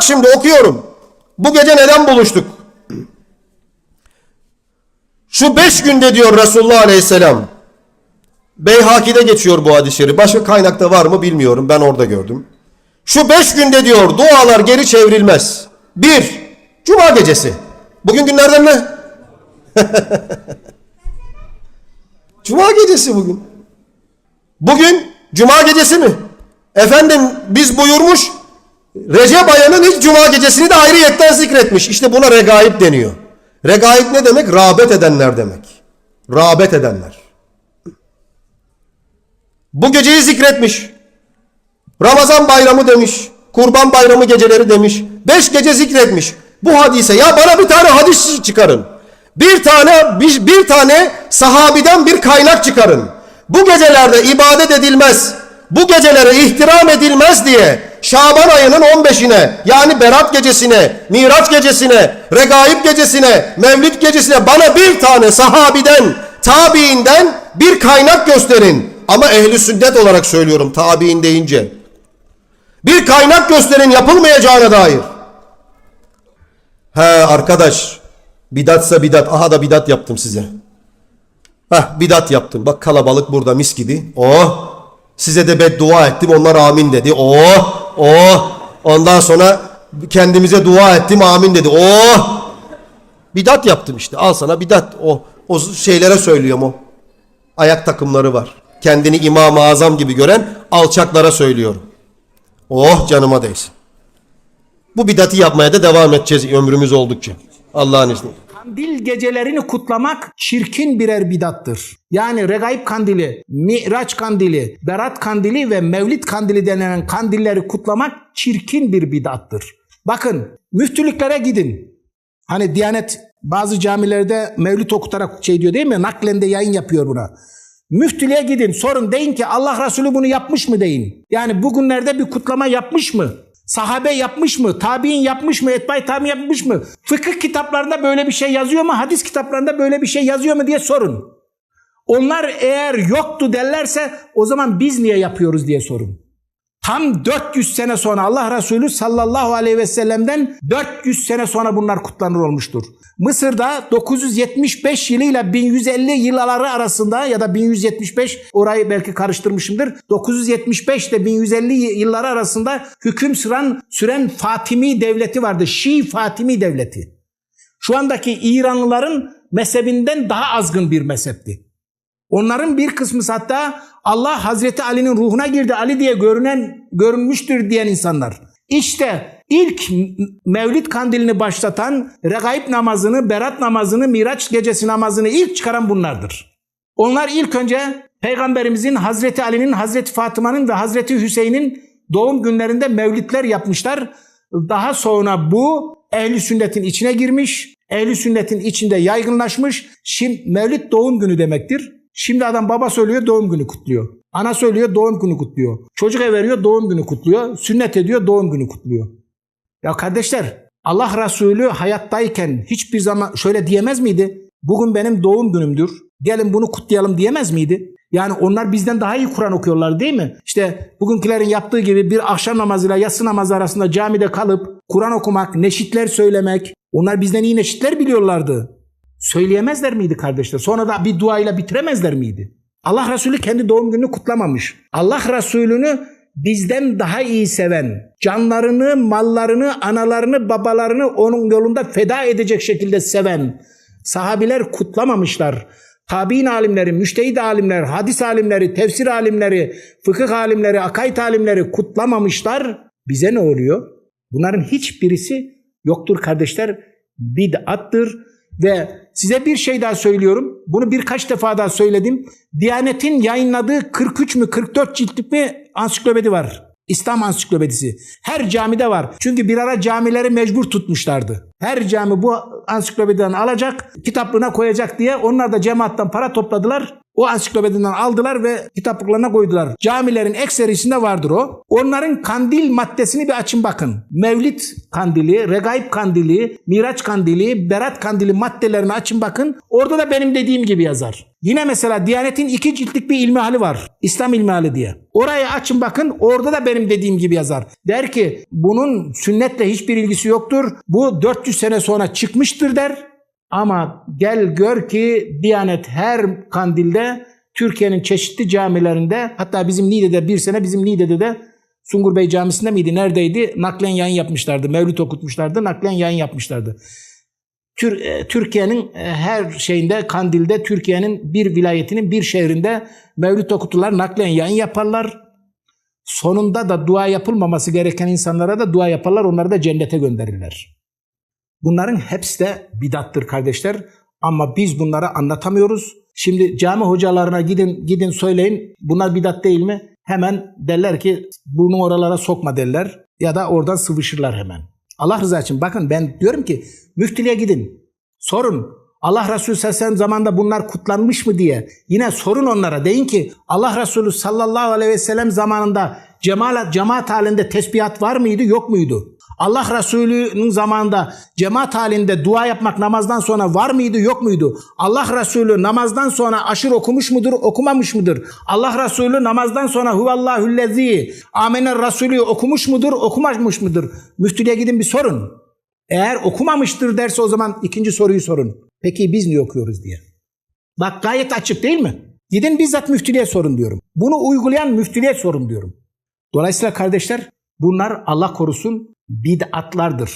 Bak şimdi okuyorum. Bu gece neden buluştuk? Şu beş günde diyor Resulullah Aleyhisselam. Beyhaki'de geçiyor bu hadis-i şerif. Başka kaynakta var mı bilmiyorum. Ben orada gördüm. Şu beş günde diyor dualar geri çevrilmez. Bir, Cuma gecesi. Bugün günlerden ne? Cuma gecesi bugün. Bugün Cuma gecesi mi? Efendim biz buyurmuş Recep ayının ilk Cuma gecesini de ayrıyetten zikretmiş. İşte buna regaib deniyor. Regaib ne demek? Rağbet edenler demek. Rağbet edenler. Bu geceyi zikretmiş. Ramazan bayramı demiş. Kurban bayramı geceleri demiş. Beş gece zikretmiş. Bu hadise ya bana bir tane hadis çıkarın. Bir tane bir, bir tane sahabiden bir kaynak çıkarın. Bu gecelerde ibadet edilmez. Bu gecelere ihtiram edilmez diye Şaban ayının 15'ine yani Berat gecesine, Miraç gecesine, Regaib gecesine, Mevlid gecesine bana bir tane sahabiden, tabiinden bir kaynak gösterin. Ama ehli sünnet olarak söylüyorum tabiin deyince. Bir kaynak gösterin yapılmayacağına dair. He arkadaş bidatsa bidat. Aha da bidat yaptım size. Heh bidat yaptım. Bak kalabalık burada mis gibi. Oh. Size de beddua ettim. Onlar amin dedi. Oh. Oh. Ondan sonra kendimize dua ettim. Amin dedi. Oh. Bidat yaptım işte. Al sana bidat. O, o şeylere söylüyorum o. Ayak takımları var. Kendini İmam-ı Azam gibi gören alçaklara söylüyorum. Oh canıma değsin. Bu bidatı yapmaya da devam edeceğiz ömrümüz oldukça. Allah'ın izniyle. Kandil gecelerini kutlamak çirkin birer bidattır. Yani Regaib kandili, Miraç kandili, Berat kandili ve Mevlid kandili denilen kandilleri kutlamak çirkin bir bidattır. Bakın müftülüklere gidin. Hani Diyanet bazı camilerde mevlid okutarak şey diyor değil mi? Naklen de yayın yapıyor buna. Müftülüğe gidin sorun deyin ki Allah Resulü bunu yapmış mı deyin. Yani bugünlerde bir kutlama yapmış mı? Sahabe yapmış mı? Tabi'in yapmış mı? Etbay tabi yapmış mı? Fıkıh kitaplarında böyle bir şey yazıyor mu? Hadis kitaplarında böyle bir şey yazıyor mu diye sorun. Onlar eğer yoktu derlerse o zaman biz niye yapıyoruz diye sorun. Tam 400 sene sonra Allah Resulü sallallahu aleyhi ve sellem'den 400 sene sonra bunlar kutlanır olmuştur. Mısır'da 975 yılıyla 1150 yılları arasında ya da 1175 orayı belki karıştırmışımdır. 975 ile 1150 yılları arasında hüküm süren, süren Fatimi devleti vardı. Şii Fatimi devleti. Şu andaki İranlıların mezhebinden daha azgın bir mezhepti. Onların bir kısmı hatta Allah Hazreti Ali'nin ruhuna girdi. Ali diye görünen görünmüştür diyen insanlar. İşte ilk Mevlid kandilini başlatan, regaib namazını, berat namazını, miraç gecesi namazını ilk çıkaran bunlardır. Onlar ilk önce Peygamberimizin, Hazreti Ali'nin, Hazreti Fatıma'nın ve Hazreti Hüseyin'in doğum günlerinde mevlidler yapmışlar. Daha sonra bu ehli sünnetin içine girmiş, ehli sünnetin içinde yaygınlaşmış. Şimdi mevlid doğum günü demektir. Şimdi adam baba söylüyor doğum günü kutluyor. Ana söylüyor doğum günü kutluyor. Çocuk veriyor doğum günü kutluyor. Sünnet ediyor doğum günü kutluyor. Ya kardeşler Allah Resulü hayattayken hiçbir zaman şöyle diyemez miydi? Bugün benim doğum günümdür. Gelin bunu kutlayalım diyemez miydi? Yani onlar bizden daha iyi Kur'an okuyorlar değil mi? İşte bugünkülerin yaptığı gibi bir akşam namazıyla yatsı namazı arasında camide kalıp Kur'an okumak, neşitler söylemek. Onlar bizden iyi neşitler biliyorlardı. Söyleyemezler miydi kardeşler? Sonra da bir duayla bitiremezler miydi? Allah Resulü kendi doğum gününü kutlamamış. Allah Resulü'nü bizden daha iyi seven, canlarını, mallarını, analarını, babalarını onun yolunda feda edecek şekilde seven sahabiler kutlamamışlar. Tabi'in alimleri, müştehid alimler, hadis alimleri, tefsir alimleri, fıkıh alimleri, akaid alimleri kutlamamışlar. Bize ne oluyor? Bunların hiçbirisi yoktur kardeşler. Bid'attır ve size bir şey daha söylüyorum. Bunu birkaç defa daha söyledim. Diyanet'in yayınladığı 43 mü 44 ciltlik mi ansiklopedi var. İslam ansiklopedisi. Her camide var. Çünkü bir ara camileri mecbur tutmuşlardı. Her cami bu ansiklopediden alacak, kitaplığına koyacak diye onlar da cemaattan para topladılar. O ansiklopediden aldılar ve kitaplıklarına koydular. Camilerin ekserisinde vardır o. Onların kandil maddesini bir açın bakın. Mevlid kandili, regaib kandili, miraç kandili, berat kandili maddelerini açın bakın. Orada da benim dediğim gibi yazar. Yine mesela Diyanet'in iki ciltlik bir ilmihali var. İslam ilmihali diye. Orayı açın bakın orada da benim dediğim gibi yazar. Der ki bunun sünnetle hiçbir ilgisi yoktur. Bu 400 sene sonra çıkmıştır der. Ama gel gör ki Diyanet her kandilde Türkiye'nin çeşitli camilerinde hatta bizim Niğde'de bir sene bizim Niğde'de de Sungur Bey Camisi'nde miydi neredeydi naklen yayın yapmışlardı. Mevlüt okutmuşlardı naklen yayın yapmışlardı. E, Türkiye'nin e, her şeyinde kandilde Türkiye'nin bir vilayetinin bir şehrinde mevlüt okutular naklen yayın yaparlar. Sonunda da dua yapılmaması gereken insanlara da dua yaparlar onları da cennete gönderirler. Bunların hepsi de bidattır kardeşler. Ama biz bunları anlatamıyoruz. Şimdi cami hocalarına gidin gidin söyleyin bunlar bidat değil mi? Hemen derler ki bunu oralara sokma derler. Ya da oradan sıvışırlar hemen. Allah rızası için bakın ben diyorum ki müftülüğe gidin. Sorun. Allah Resulü sallallahu zamanında bunlar kutlanmış mı diye. Yine sorun onlara. Deyin ki Allah Resulü sallallahu aleyhi ve sellem zamanında cemaat, cemaat halinde tesbihat var mıydı yok muydu? Allah Resulü'nün zamanında cemaat halinde dua yapmak namazdan sonra var mıydı yok muydu? Allah Resulü namazdan sonra aşır okumuş mudur okumamış mıdır? Allah Resulü namazdan sonra huvallahüllezi amener Resulü okumuş mudur okumamış mıdır? Müftülüğe gidin bir sorun. Eğer okumamıştır derse o zaman ikinci soruyu sorun. Peki biz niye okuyoruz diye. Bak gayet açık değil mi? Gidin bizzat müftülüğe sorun diyorum. Bunu uygulayan müftülüğe sorun diyorum. Dolayısıyla kardeşler bunlar Allah korusun bid'atlardır.